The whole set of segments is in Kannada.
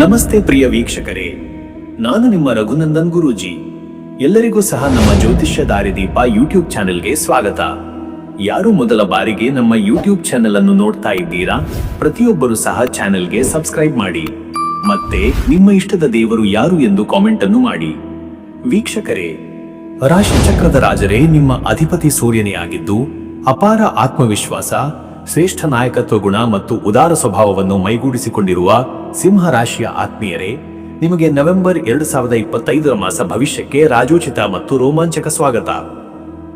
ನಮಸ್ತೆ ಪ್ರಿಯ ವೀಕ್ಷಕರೇ. ನಾನು ನಿಮ್ಮ ರಘುನಂದನ್ ಗುರೂಜಿ. ಎಲ್ಲರಿಗೂ ಸಹ ನಮ್ಮ ಜ್ಯೋತಿಷ್ಯ ದಾರಿದೀಪ ಯೂಟ್ಯೂಬ್ ಚಾನೆಲ್ಗೆ ಸ್ವಾಗತ. ಯಾರು ಮೊದಲ ಬಾರಿಗೆ ನಮ್ಮ ಯೂಟ್ಯೂಬ್ ಚಾನೆಲ್ ಅನ್ನು ನೋಡ್ತಾ ಇದ್ದೀರಾ? ಪ್ರತಿಯೊಬ್ಬರು ಸಹ ಚಾನೆಲ್ಗೆ ಸಬ್ಸ್ಕ್ರೈಬ್ ಮಾಡಿ. ಮತ್ತೆ ನಿಮ್ಮ ಇಷ್ಟದ ದೇವರು ಯಾರು ಎಂದು ಕಾಮೆಂಟ್ ಅನ್ನು ಮಾಡಿ. ವೀಕ್ಷಕರೇ ರಾಶಿ ಚಕ್ರದ ರಾಜರೇ, ನಿಮ್ಮ ಅಧಿಪತಿ ಸೂರ್ಯನೇ ಆಗಿದ್ದು ಅಪಾರ ಆತ್ಮವಿಶ್ವಾಸ, ಶ್ರೇಷ್ಠ ನಾಯಕತ್ವ ಗುಣ ಮತ್ತು ಉದಾರ ಸ್ವಭಾವವನ್ನು ಮೈಗೂಡಿಸಿಕೊಂಡಿರುವ ಸಿಂಹ ರಾಶಿಯ ಆತ್ಮೀಯರೇ, ನಿಮಗೆ ನವೆಂಬರ್ ಎರಡು ಸಾವಿರದ ಇಪ್ಪತ್ತೈದರ ಮಾಸ ಭವಿಷ್ಯಕ್ಕೆ ರಾಜೋಚಿತ ಮತ್ತು ರೋಮಾಂಚಕ ಸ್ವಾಗತ.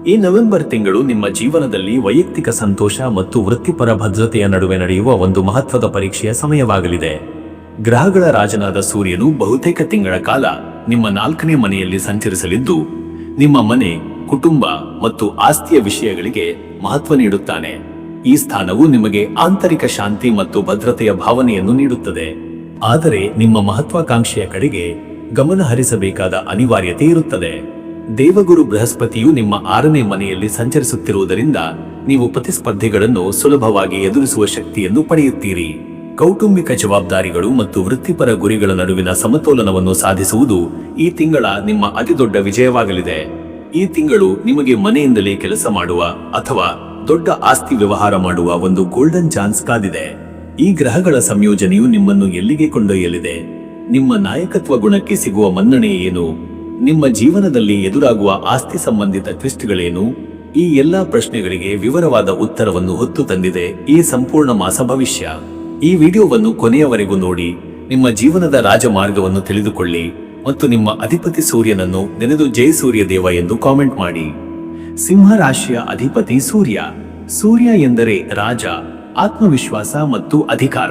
ಈ ನವೆಂಬರ್ ತಿಂಗಳು ನಿಮ್ಮ ಜೀವನದಲ್ಲಿ ವೈಯಕ್ತಿಕ ಸಂತೋಷ ಮತ್ತು ವೃತ್ತಿಪರ ಭದ್ರತೆಯ ನಡುವೆ ನಡೆಯುವ ಒಂದು ಮಹತ್ವದ ಪರೀಕ್ಷೆಯ ಸಮಯವಾಗಲಿದೆ. ಗ್ರಹಗಳ ರಾಜನಾದ ಸೂರ್ಯನು ಬಹುತೇಕ ತಿಂಗಳ ಕಾಲ ನಿಮ್ಮ ನಾಲ್ಕನೇ ಮನೆಯಲ್ಲಿ ಸಂಚರಿಸಲಿದ್ದು, ನಿಮ್ಮ ಮನೆ, ಕುಟುಂಬ ಮತ್ತು ಆಸ್ತಿಯ ವಿಷಯಗಳಿಗೆ ಮಹತ್ವ ನೀಡುತ್ತಾನೆ. ಈ ಸ್ಥಾನವು ನಿಮಗೆ ಆಂತರಿಕ ಶಾಂತಿ ಮತ್ತು ಭದ್ರತೆಯ ಭಾವನೆಯನ್ನು ನೀಡುತ್ತದೆ. ಆದರೆ ನಿಮ್ಮ ಮಹತ್ವಾಕಾಂಕ್ಷೆಯ ಕಡೆಗೆ ಗಮನ ಹರಿಸಬೇಕಾದ ಅನಿವಾರ್ಯತೆ ಇರುತ್ತದೆ. ದೇವಗುರು ಬೃಹಸ್ಪತಿಯು ನಿಮ್ಮ ಆರನೇ ಮನೆಯಲ್ಲಿ ಸಂಚರಿಸುತ್ತಿರುವುದರಿಂದ ನೀವು ಪ್ರತಿಸ್ಪರ್ಧಿಗಳನ್ನು ಸುಲಭವಾಗಿ ಎದುರಿಸುವ ಶಕ್ತಿಯನ್ನು ಪಡೆಯುತ್ತೀರಿ. ಕೌಟುಂಬಿಕ ಜವಾಬ್ದಾರಿಗಳು ಮತ್ತು ವೃತ್ತಿಪರ ಗುರಿಗಳ ನಡುವಿನ ಸಮತೋಲನವನ್ನು ಸಾಧಿಸುವುದು ಈ ತಿಂಗಳ ನಿಮ್ಮ ಅತಿದೊಡ್ಡ ವಿಜಯವಾಗಲಿದೆ. ಈ ತಿಂಗಳು ನಿಮಗೆ ಮನೆಯಿಂದಲೇ ಕೆಲಸ ಮಾಡುವ ಅಥವಾ ದೊಡ್ಡ ಆಸ್ತಿ ವ್ಯವಹಾರ ಮಾಡುವ ಒಂದು ಗೋಲ್ಡನ್ ಚಾನ್ಸ್ ಕಾದಿದೆ. ಈ ಗ್ರಹಗಳ ಸಂಯೋಜನೆಯು ನಿಮ್ಮನ್ನು ಎಲ್ಲಿಗೆ ಕೊಂಡೊಯ್ಯಲಿದೆ? ನಿಮ್ಮ ನಾಯಕತ್ವ ಗುಣಕ್ಕೆ ಸಿಗುವ ಮನ್ನಣೆ ಏನು? ನಿಮ್ಮ ಜೀವನದಲ್ಲಿ ಎದುರಾಗುವ ಆಸ್ತಿ ಸಂಬಂಧಿತ ಟ್ವಿಸ್ಟ್ಗಳೇನು? ಈ ಎಲ್ಲಾ ಪ್ರಶ್ನೆಗಳಿಗೆ ವಿವರವಾದ ಉತ್ತರವನ್ನು ಹೊತ್ತು ತಂದಿದೆ ಈ ಸಂಪೂರ್ಣ ಮಾಸ ಭವಿಷ್ಯ. ಈ ವಿಡಿಯೋವನ್ನು ಕೊನೆಯವರೆಗೂ ನೋಡಿ, ನಿಮ್ಮ ಜೀವನದ ರಾಜಮಾರ್ಗವನ್ನು ತಿಳಿದುಕೊಳ್ಳಿ ಮತ್ತು ನಿಮ್ಮ ಅಧಿಪತಿ ಸೂರ್ಯನನ್ನು ನೆನೆದು ಜಯ ಸೂರ್ಯ ದೇವ ಎಂದು ಕಾಮೆಂಟ್ ಮಾಡಿ. ಸಿಂಹ ರಾಶಿಯ ಅಧಿಪತಿ ಸೂರ್ಯ. ಸೂರ್ಯ ಎಂದರೆ ರಾಜ. ಆತ್ಮವಿಶ್ವಾಸ ಮತ್ತು ಅಧಿಕಾರ.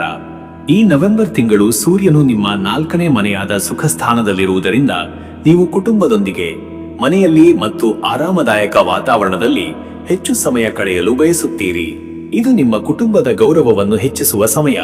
ಈ ನವೆಂಬರ್ ತಿಂಗಳು ಸೂರ್ಯನು ನಿಮ್ಮ ನಾಲ್ಕನೇ ಮನೆಯಾದ ಸುಖ ಸ್ಥಾನದಲ್ಲಿರುವುದರಿಂದ ನೀವು ಕುಟುಂಬದೊಂದಿಗೆ, ಮನೆಯಲ್ಲಿ ಮತ್ತು ಆರಾಮದಾಯಕ ವಾತಾವರಣದಲ್ಲಿ ಹೆಚ್ಚು ಸಮಯ ಕಳೆಯಲು ಬಯಸುತ್ತೀರಿ. ಇದು ನಿಮ್ಮ ಕುಟುಂಬದ ಗೌರವವನ್ನು ಹೆಚ್ಚಿಸುವ ಸಮಯ.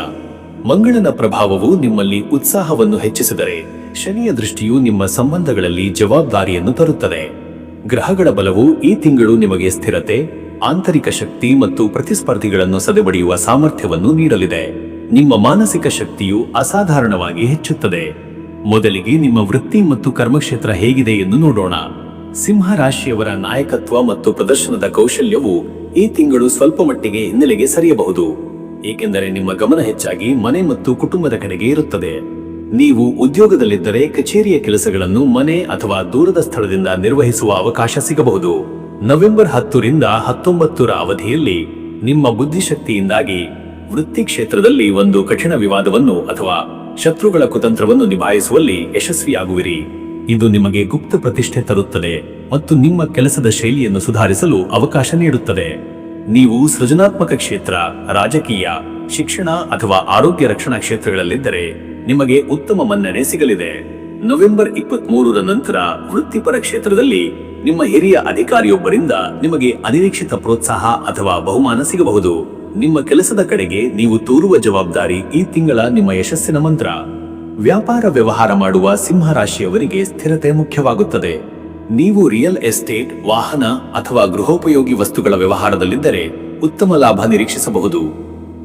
ಮಂಗಳನ ಪ್ರಭಾವವು ನಿಮ್ಮಲ್ಲಿ ಉತ್ಸಾಹವನ್ನು ಹೆಚ್ಚಿಸಿದರೆ, ಶನಿಯ ದೃಷ್ಟಿಯು ನಿಮ್ಮ ಸಂಬಂಧಗಳಲ್ಲಿ ಜವಾಬ್ದಾರಿಯನ್ನು ತರುತ್ತದೆ. ಗ್ರಹಗಳ ಬಲವು ಈ ತಿಂಗಳು ನಿಮಗೆ ಸ್ಥಿರತೆ ಆಂತರಿಕ ಶಕ್ತಿ ಮತ್ತು ಪ್ರತಿಸ್ಪರ್ಧಿಗಳನ್ನು ಸದೆಬಡಿಯುವ ಸಾಮರ್ಥ್ಯವನ್ನು ನೀಡಲಿದೆ. ನಿಮ್ಮ ಮಾನಸಿಕ ಶಕ್ತಿಯು ಅಸಾಧಾರಣವಾಗಿ ಹೆಚ್ಚುತ್ತದೆ. ಮೊದಲಿಗೆ ನಿಮ್ಮ ವೃತ್ತಿ ಮತ್ತು ಕರ್ಮಕ್ಷೇತ್ರ ಹೇಗಿದೆ ಎಂದು ನೋಡೋಣ. ಸಿಂಹ ರಾಶಿಯವರ ನಾಯಕತ್ವ ಮತ್ತು ಪ್ರದರ್ಶನದ ಕೌಶಲ್ಯವು ಈ ತಿಂಗಳು ಸ್ವಲ್ಪ ಮಟ್ಟಿಗೆ ಹಿನ್ನೆಲೆಗೆ ಸರಿಯಬಹುದು. ಏಕೆಂದರೆ ನಿಮ್ಮ ಗಮನ ಹೆಚ್ಚಾಗಿ ಮನೆ ಮತ್ತು ಕುಟುಂಬದ ಕಡೆಗೆ ಇರುತ್ತದೆ. ನೀವು ಉದ್ಯೋಗದಲ್ಲಿದ್ದರೆ ಕಚೇರಿಯ ಕೆಲಸಗಳನ್ನು ಮನೆ ಅಥವಾ ದೂರದ ಸ್ಥಳದಿಂದ ನಿರ್ವಹಿಸುವ ಅವಕಾಶ ಸಿಗಬಹುದು. ನವೆಂಬರ್ ಹತ್ತರಿಂದ ಹತ್ತೊಂಬತ್ತರ ಅವಧಿಯಲ್ಲಿ ನಿಮ್ಮ ಬುದ್ಧಿಶಕ್ತಿಯಿಂದಾಗಿ ವೃತ್ತಿ ಕ್ಷೇತ್ರದಲ್ಲಿ ಒಂದು ಕಠಿಣ ವಿವಾದವನ್ನು ಅಥವಾ ಶತ್ರುಗಳ ಕುತಂತ್ರವನ್ನು ನಿಭಾಯಿಸುವಲ್ಲಿ ಯಶಸ್ವಿಯಾಗುವಿರಿ. ಇದು ನಿಮಗೆ ಗುಪ್ತ ಪ್ರತಿಷ್ಠೆ ತರುತ್ತದೆ ಮತ್ತು ನಿಮ್ಮ ಕೆಲಸದ ಶೈಲಿಯನ್ನು ಸುಧಾರಿಸಲು ಅವಕಾಶ ನೀಡುತ್ತದೆ. ನೀವು ಸೃಜನಾತ್ಮಕ ಕ್ಷೇತ್ರ, ರಾಜಕೀಯ, ಶಿಕ್ಷಣ ಅಥವಾ ಆರೋಗ್ಯ ರಕ್ಷಣಾ ಕ್ಷೇತ್ರಗಳಲ್ಲಿದ್ದರೆ ನಿಮಗೆ ಉತ್ತಮ ಮನ್ನಣೆ ಸಿಗಲಿದೆ. ನವೆಂಬರ್ ಇಪ್ಪತ್ತ್ ಮೂರರ ನಂತರ ವೃತ್ತಿಪರ ಕ್ಷೇತ್ರದಲ್ಲಿ ನಿಮ್ಮ ಹಿರಿಯ ಅಧಿಕಾರಿಯೊಬ್ಬರಿಂದ ನಿಮಗೆ ಅನಿರೀಕ್ಷಿತ ಪ್ರೋತ್ಸಾಹ ಅಥವಾ ಬಹುಮಾನ ಸಿಗಬಹುದು. ನಿಮ್ಮ ಕೆಲಸದ ಕಡೆಗೆ ನೀವು ತೋರುವ ಜವಾಬ್ದಾರಿ ಈ ತಿಂಗಳ ನಿಮ್ಮ ಯಶಸ್ಸಿನ ಮಂತ್ರ. ವ್ಯಾಪಾರ ವ್ಯವಹಾರ ಮಾಡುವ ಸಿಂಹ ರಾಶಿಯವರಿಗೆ ಸ್ಥಿರತೆ ಮುಖ್ಯವಾಗುತ್ತದೆ. ನೀವು ರಿಯಲ್ ಎಸ್ಟೇಟ್, ವಾಹನ ಅಥವಾ ಗೃಹೋಪಯೋಗಿ ವಸ್ತುಗಳ ವ್ಯವಹಾರದಲ್ಲಿದ್ದರೆ ಉತ್ತಮ ಲಾಭ ನಿರೀಕ್ಷಿಸಬಹುದು.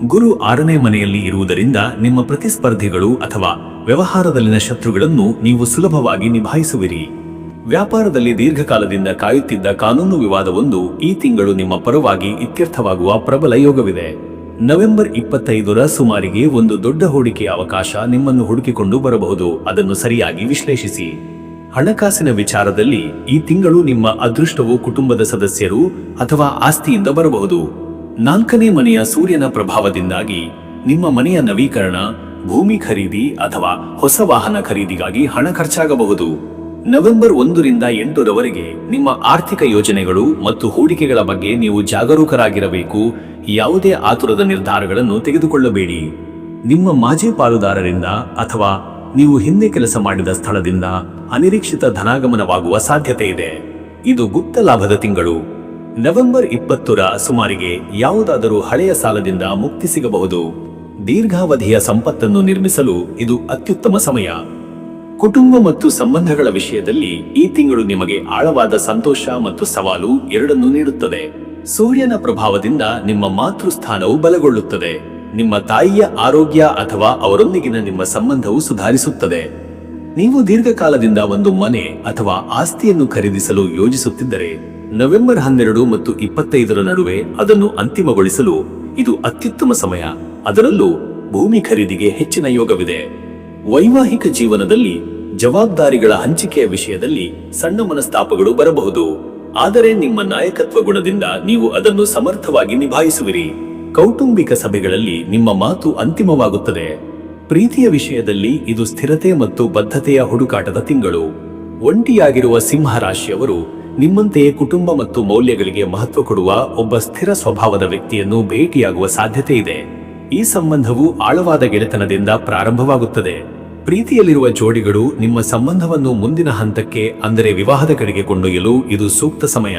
ಗುರು ಆರನೇ ಮನೆಯಲ್ಲಿ ಇರುವುದರಿಂದ ನಿಮ್ಮ ಪ್ರತಿಸ್ಪರ್ಧಿಗಳು ಅಥವಾ ವ್ಯವಹಾರದಲ್ಲಿನ ಶತ್ರುಗಳನ್ನು ನೀವು ಸುಲಭವಾಗಿ ನಿಭಾಯಿಸುವಿರಿ. ವ್ಯಾಪಾರದಲ್ಲಿ ದೀರ್ಘಕಾಲದಿಂದ ಕಾಯುತ್ತಿದ್ದ ಕಾನೂನು ವಿವಾದವೊಂದು ಈ ತಿಂಗಳು ನಿಮ್ಮ ಪರವಾಗಿ ಇತ್ಯರ್ಥವಾಗುವ ಪ್ರಬಲ ಯೋಗವಿದೆ. ನವೆಂಬರ್ ಇಪ್ಪತ್ತೈದರ ಸುಮಾರಿಗೆ ಒಂದು ದೊಡ್ಡ ಹೂಡಿಕೆಯ ಅವಕಾಶ ನಿಮ್ಮನ್ನು ಹುಡುಕಿಕೊಂಡು ಬರಬಹುದು. ಅದನ್ನು ಸರಿಯಾಗಿ ವಿಶ್ಲೇಷಿಸಿ. ಹಣಕಾಸಿನ ವಿಚಾರದಲ್ಲಿ ಈ ತಿಂಗಳು ನಿಮ್ಮ ಅದೃಷ್ಟವು ಕುಟುಂಬದ ಸದಸ್ಯರು ಅಥವಾ ಆಸ್ತಿಯಿಂದ ಬರಬಹುದು. ನಾಲ್ಕನೇ ಮನೆಯ ಸೂರ್ಯನ ಪ್ರಭಾವದಿಂದಾಗಿ ನಿಮ್ಮ ಮನೆಯ ನವೀಕರಣ, ಭೂಮಿ ಖರೀದಿ ಅಥವಾ ಹೊಸ ವಾಹನ ಖರೀದಿಗಾಗಿ ಹಣ ಖರ್ಚಾಗಬಹುದು. ನವೆಂಬರ್ ಒಂದರಿಂದ ಎಂಟರವರೆಗೆ ನಿಮ್ಮ ಆರ್ಥಿಕ ಯೋಜನೆಗಳು ಮತ್ತು ಹೂಡಿಕೆಗಳ ಬಗ್ಗೆ ನೀವು ಜಾಗರೂಕರಾಗಿರಬೇಕು. ಯಾವುದೇ ಆತುರದ ನಿರ್ಧಾರಗಳನ್ನು ತೆಗೆದುಕೊಳ್ಳಬೇಡಿ. ನಿಮ್ಮ ಮಾಜಿ ಪಾಲುದಾರರಿಂದ ಅಥವಾ ನೀವು ಹಿಂದೆ ಕೆಲಸ ಮಾಡಿದ ಸ್ಥಳದಿಂದ ಅನಿರೀಕ್ಷಿತ ಧನಾಗಮನವಾಗುವ ಸಾಧ್ಯತೆ ಇದೆ. ಇದು ಗುಪ್ತ ಲಾಭದ ತಿಂಗಳು. ನವೆಂಬರ್ ಇಪ್ಪತ್ತರ ಸುಮಾರಿಗೆ ಯಾವುದಾದರೂ ಹಳೆಯ ಸಾಲದಿಂದ ಮುಕ್ತಿ ಸಿಗಬಹುದು. ದೀರ್ಘಾವಧಿಯ ಸಂಪತ್ತನ್ನು ನಿರ್ಮಿಸಲು ಇದು ಅತ್ಯುತ್ತಮ ಸಮಯ. ಕುಟುಂಬ ಮತ್ತು ಸಂಬಂಧಗಳ ವಿಷಯದಲ್ಲಿ ಈ ತಿಂಗಳು ನಿಮಗೆ ಆಳವಾದ ಸಂತೋಷ ಮತ್ತು ಸವಾಲು ಎರಡನ್ನೂ ನೀಡುತ್ತದೆ. ಸೂರ್ಯನ ಪ್ರಭಾವದಿಂದ ನಿಮ್ಮ ಮಾತೃಸ್ಥಾನವು ಬಲಗೊಳ್ಳುತ್ತದೆ. ನಿಮ್ಮ ತಾಯಿಯ ಆರೋಗ್ಯ ಅಥವಾ ಅವರೊಂದಿಗಿನ ನಿಮ್ಮ ಸಂಬಂಧವು ಸುಧಾರಿಸುತ್ತದೆ. ನೀವು ದೀರ್ಘಕಾಲದಿಂದ ಒಂದು ಮನೆ ಅಥವಾ ಆಸ್ತಿಯನ್ನು ಖರೀದಿಸಲು ಯೋಜಿಸುತ್ತಿದ್ದರೆ, ನವೆಂಬರ್ ಹನ್ನೆರಡು ಮತ್ತು ಇಪ್ಪತ್ತೈದರ ನಡುವೆ ಅದನ್ನು ಅಂತಿಮಗೊಳಿಸಲು ಇದು ಅತ್ಯುತ್ತಮ ಸಮಯ. ಅದರಲ್ಲೂ ಭೂಮಿ ಖರೀದಿಗೆ ಹೆಚ್ಚಿನ ಯೋಗವಿದೆ. ವೈವಾಹಿಕ ಜೀವನದಲ್ಲಿ ಜವಾಬ್ದಾರಿಗಳ ಹಂಚಿಕೆಯ ವಿಷಯದಲ್ಲಿ ಸಣ್ಣ ಮನಸ್ತಾಪಗಳು ಬರಬಹುದು. ಆದರೆ ನಿಮ್ಮ ನಾಯಕತ್ವ ಗುಣದಿಂದ ನೀವು ಅದನ್ನು ಸಮರ್ಥವಾಗಿ ನಿಭಾಯಿಸುವಿರಿ. ಕೌಟುಂಬಿಕ ಸಭೆಗಳಲ್ಲಿ ನಿಮ್ಮ ಮಾತು ಅಂತಿಮವಾಗುತ್ತದೆ. ಪ್ರೀತಿಯ ವಿಷಯದಲ್ಲಿ ಇದು ಸ್ಥಿರತೆ ಮತ್ತು ಬದ್ಧತೆಯ ಹುಡುಕಾಟದ ತಿಂಗಳು. ಒಂಟಿಯಾಗಿರುವ ಸಿಂಹ ರಾಶಿಯವರು ನಿಮ್ಮಂತೆಯೇ ಕುಟುಂಬ ಮತ್ತು ಮೌಲ್ಯಗಳಿಗೆ ಮಹತ್ವ ಕೊಡುವ ಒಬ್ಬ ಸ್ಥಿರ ಸ್ವಭಾವದ ವ್ಯಕ್ತಿಯನ್ನು ಭೇಟಿಯಾಗುವ ಸಾಧ್ಯತೆ ಇದೆ. ಈ ಸಂಬಂಧವು ಆಳವಾದ ಗೆಳೆತನದಿಂದ ಪ್ರಾರಂಭವಾಗುತ್ತದೆ. ಪ್ರೀತಿಯಲ್ಲಿರುವ ಜೋಡಿಗಳು ನಿಮ್ಮ ಸಂಬಂಧವನ್ನು ಮುಂದಿನ ಹಂತಕ್ಕೆ, ಅಂದರೆ ವಿವಾಹದ ಕಡೆಗೆ ಕೊಂಡೊಯ್ಯಲು ಇದು ಸೂಕ್ತ ಸಮಯ.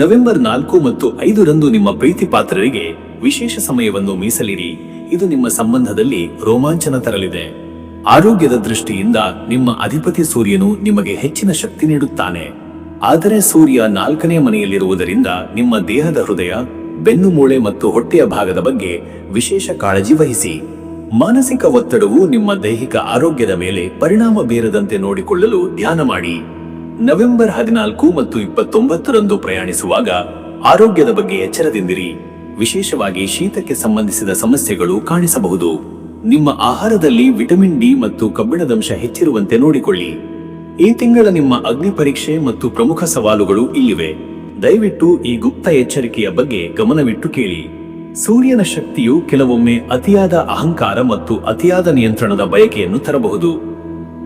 ನವೆಂಬರ್ ನಾಲ್ಕು ಮತ್ತು ಐದರಂದು ನಿಮ್ಮ ಪ್ರೀತಿ ಪಾತ್ರರಿಗೆ ವಿಶೇಷ ಸಮಯವನ್ನು ಮೀಸಲಿಡಿ. ಇದು ನಿಮ್ಮ ಸಂಬಂಧದಲ್ಲಿ ರೋಮಾಂಚನ ತರಲಿದೆ. ಆರೋಗ್ಯದ ದೃಷ್ಟಿಯಿಂದ ನಿಮ್ಮ ಅಧಿಪತಿ ಸೂರ್ಯನು ನಿಮಗೆ ಹೆಚ್ಚಿನ ಶಕ್ತಿ ನೀಡುತ್ತಾನೆ. ಆದರೆ ಸೂರ್ಯ ನಾಲ್ಕನೇ ಮನೆಯಲ್ಲಿರುವುದರಿಂದ ನಿಮ್ಮ ದೇಹದ ಹೃದಯ, ಬೆನ್ನು ಮೂಳೆ ಮತ್ತು ಹೊಟ್ಟೆಯ ಭಾಗದ ಬಗ್ಗೆ ವಿಶೇಷ ಕಾಳಜಿ ವಹಿಸಿ. ಮಾನಸಿಕ ಒತ್ತಡವು ನಿಮ್ಮ ದೈಹಿಕ ಆರೋಗ್ಯದ ಮೇಲೆ ಪರಿಣಾಮ ಬೀರದಂತೆ ನೋಡಿಕೊಳ್ಳಲು ಧ್ಯಾನ ಮಾಡಿ. ನವೆಂಬರ್ ಹದಿನಾಲ್ಕು ಮತ್ತು ಇಪ್ಪತ್ತೊಂಬತ್ತರಂದು ಪ್ರಯಾಣಿಸುವಾಗ ಆರೋಗ್ಯದ ಬಗ್ಗೆ ಎಚ್ಚರದಿಂದಿರಿ. ವಿಶೇಷವಾಗಿ ಶೀತಕ್ಕೆ ಸಂಬಂಧಿಸಿದ ಸಮಸ್ಯೆಗಳು ಕಾಣಿಸಬಹುದು. ನಿಮ್ಮ ಆಹಾರದಲ್ಲಿ ವಿಟಮಿನ್ ಡಿ ಮತ್ತು ಕಬ್ಬಿಣದಂಶ ಹೆಚ್ಚಿರುವಂತೆ ನೋಡಿಕೊಳ್ಳಿ. ಈ ತಿಂಗಳ ನಿಮ್ಮ ಅಗ್ನಿ ಪರೀಕ್ಷೆ ಮತ್ತು ಪ್ರಮುಖ ಸವಾಲುಗಳು ಇಲ್ಲಿವೆ. ದಯವಿಟ್ಟು ಈ ಗುಪ್ತ ಎಚ್ಚರಿಕೆಯ ಬಗ್ಗೆ ಗಮನವಿಟ್ಟು ಕೇಳಿ. ಸೂರ್ಯನ ಶಕ್ತಿಯು ಕೆಲವೊಮ್ಮೆ ಅತಿಯಾದ ಅಹಂಕಾರ ಮತ್ತು ಅತಿಯಾದ ನಿಯಂತ್ರಣದ ಬಯಕೆಯನ್ನು ತರಬಹುದು.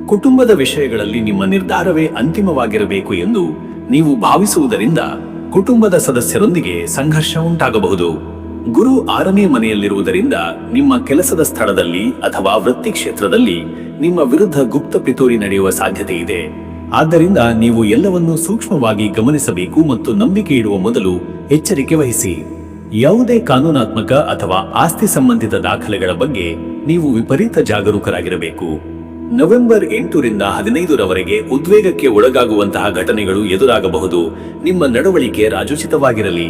ಕುಟುಂಬದ ವಿಷಯಗಳಲ್ಲಿ ನಿಮ್ಮ ನಿರ್ಧಾರವೇ ಅಂತಿಮವಾಗಿರಬೇಕು ಎಂದು ನೀವು ಭಾವಿಸುವುದರಿಂದ ಕುಟುಂಬದ ಸದಸ್ಯರೊಂದಿಗೆ ಸಂಘರ್ಷ ಉಂಟಾಗಬಹುದು. ಗುರು ಆರನೇ ಮನೆಯಲ್ಲಿರುವುದರಿಂದ ನಿಮ್ಮ ಕೆಲಸದ ಸ್ಥಳದಲ್ಲಿ ಅಥವಾ ವೃತ್ತಿ ಕ್ಷೇತ್ರದಲ್ಲಿ ನಿಮ್ಮ ವಿರುದ್ಧ ಗುಪ್ತ ಪಿತೂರಿ ನಡೆಯುವ ಸಾಧ್ಯತೆ ಇದೆ. ಆದ್ದರಿಂದ ನೀವು ಎಲ್ಲವನ್ನೂ ಸೂಕ್ಷ್ಮವಾಗಿ ಗಮನಿಸಬೇಕು ಮತ್ತು ನಂಬಿಕೆ ಇಡುವ ಮೊದಲು ಎಚ್ಚರಿಕೆ ವಹಿಸಿ. ಯಾವುದೇ ಕಾನೂನಾತ್ಮಕ ಅಥವಾ ಆಸ್ತಿ ಸಂಬಂಧಿತ ದಾಖಲೆಗಳ ಬಗ್ಗೆ ನೀವು ವಿಪರೀತ ಜಾಗರೂಕರಾಗಿರಬೇಕು. ನವೆಂಬರ್ ಎಂಟರಿಂದ ಹದಿನೈದರವರೆಗೆ ಉದ್ವೇಗಕ್ಕೆ ಒಳಗಾಗುವಂತಹ ಘಟನೆಗಳು ಎದುರಾಗಬಹುದು. ನಿಮ್ಮ ನಡವಳಿಕೆ ರಾಜೋಚಿತವಾಗಿರಲಿ.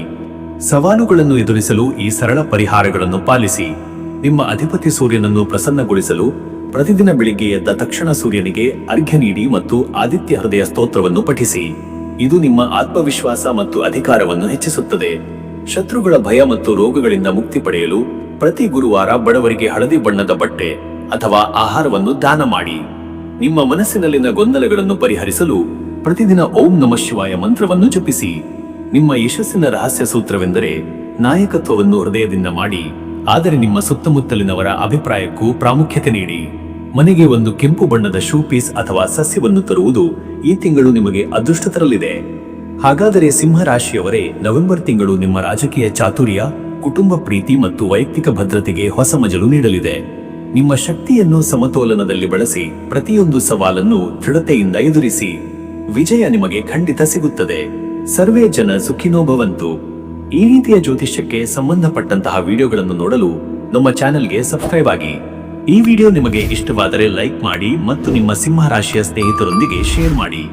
ಸವಾಲುಗಳನ್ನು ಎದುರಿಸಲು ಈ ಸರಳ ಪರಿಹಾರಗಳನ್ನು ಪಾಲಿಸಿ. ನಿಮ್ಮ ಅಧಿಪತಿ ಸೂರ್ಯನನ್ನು ಪ್ರಸನ್ನಗೊಳಿಸಲು ಪ್ರತಿದಿನ ಬೆಳಿಗ್ಗೆ ಎದ್ದ ತಕ್ಷಣ ಸೂರ್ಯನಿಗೆ ಅರ್ಘ್ಯ ನೀಡಿ ಮತ್ತು ಆದಿತ್ಯ ಹೃದಯ ಸ್ತೋತ್ರವನ್ನು ಪಠಿಸಿ. ಇದು ನಿಮ್ಮ ಆತ್ಮವಿಶ್ವಾಸ ಮತ್ತು ಅಧಿಕಾರವನ್ನು ಹೆಚ್ಚಿಸುತ್ತದೆ. ಶತ್ರುಗಳ ಭಯ ಮತ್ತು ರೋಗಗಳಿಂದ ಮುಕ್ತಿ ಪಡೆಯಲು ಪ್ರತಿ ಗುರುವಾರ ಬಡವರಿಗೆ ಹಳದಿ ಬಣ್ಣದ ಬಟ್ಟೆ ಅಥವಾ ಆಹಾರವನ್ನು ದಾನ ಮಾಡಿ. ನಿಮ್ಮ ಮನಸ್ಸಿನಲ್ಲಿನ ಗೊಂದಲಗಳನ್ನು ಪರಿಹರಿಸಲು ಪ್ರತಿದಿನ ಓಂ ನಮಃ ಶಿವಾಯ ಮಂತ್ರವನ್ನು ಜಪಿಸಿ. ನಿಮ್ಮ ಯಶಸ್ಸಿನ ರಹಸ್ಯ ಸೂತ್ರವೆಂದರೆ ನಾಯಕತ್ವವನ್ನು ಹೃದಯದಿಂದ ಮಾಡಿ. ಆದರೆ ನಿಮ್ಮ ಸುತ್ತಮುತ್ತಲಿನವರ ಅಭಿಪ್ರಾಯಕ್ಕೂ ಪ್ರಾಮುಖ್ಯತೆ ನೀಡಿ. ಮನೆಗೆ ಒಂದು ಕೆಂಪು ಬಣ್ಣದ ಶೂ ಪೀಸ್ ಅಥವಾ ಸಸ್ಯವನ್ನು ತರುವುದು ಈ ತಿಂಗಳು ನಿಮಗೆ ಅದೃಷ್ಟ ತರಲಿದೆ. ಹಾಗಾದರೆ ಸಿಂಹ ರಾಶಿಯವರೇ ನವೆಂಬರ್ ತಿಂಗಳು ನಿಮ್ಮ ರಾಜಕೀಯ ಚಾತುರ್ಯ, ಕುಟುಂಬ ಪ್ರೀತಿ ಮತ್ತು ವೈಯಕ್ತಿಕ ಭದ್ರತೆಗೆ ಹೊಸ ಮಜಲು ನೀಡಲಿದೆ. ನಿಮ್ಮ ಶಕ್ತಿಯನ್ನು ಸಮತೋಲನದಲ್ಲಿ ಬಳಸಿ ಪ್ರತಿಯೊಂದು ಸವಾಲನ್ನು ದೃಢತೆಯಿಂದ ಎದುರಿಸಿ. ವಿಜಯ ನಿಮಗೆ ಖಂಡಿತ ಸಿಗುತ್ತದೆ. ಸರ್ವೇ ಜನ ಸುಖಿನೋಭವಂತು ಈ ರೀತಿಯ ಜ್ಯೋತಿಷ್ಯಕ್ಕೆ ಸಂಬಂಧಪಟ್ಟಂತಹ ವಿಡಿಯೋಗಳನ್ನು ನೋಡಲು ನಮ್ಮ ಚಾನೆಲ್ಗೆ ಸಬ್ಸ್ಕ್ರೈಬ್ ಆಗಿ. ಈ ವಿಡಿಯೋ ನಿಮಗೆ ಇಷ್ಟವಾದರೆ ಲೈಕ್ ಮಾಡಿ ಮತ್ತು ನಿಮ್ಮ ಸಿಂಹ ರಾಶಿಯ ಸ್ನೇಹಿತರೊಂದಿಗೆ ಶೇರ್ ಮಾಡಿ.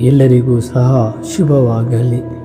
ಎಲ್ಲರಿಗೂ ಸಹ ಶುಭವಾಗಲಿ.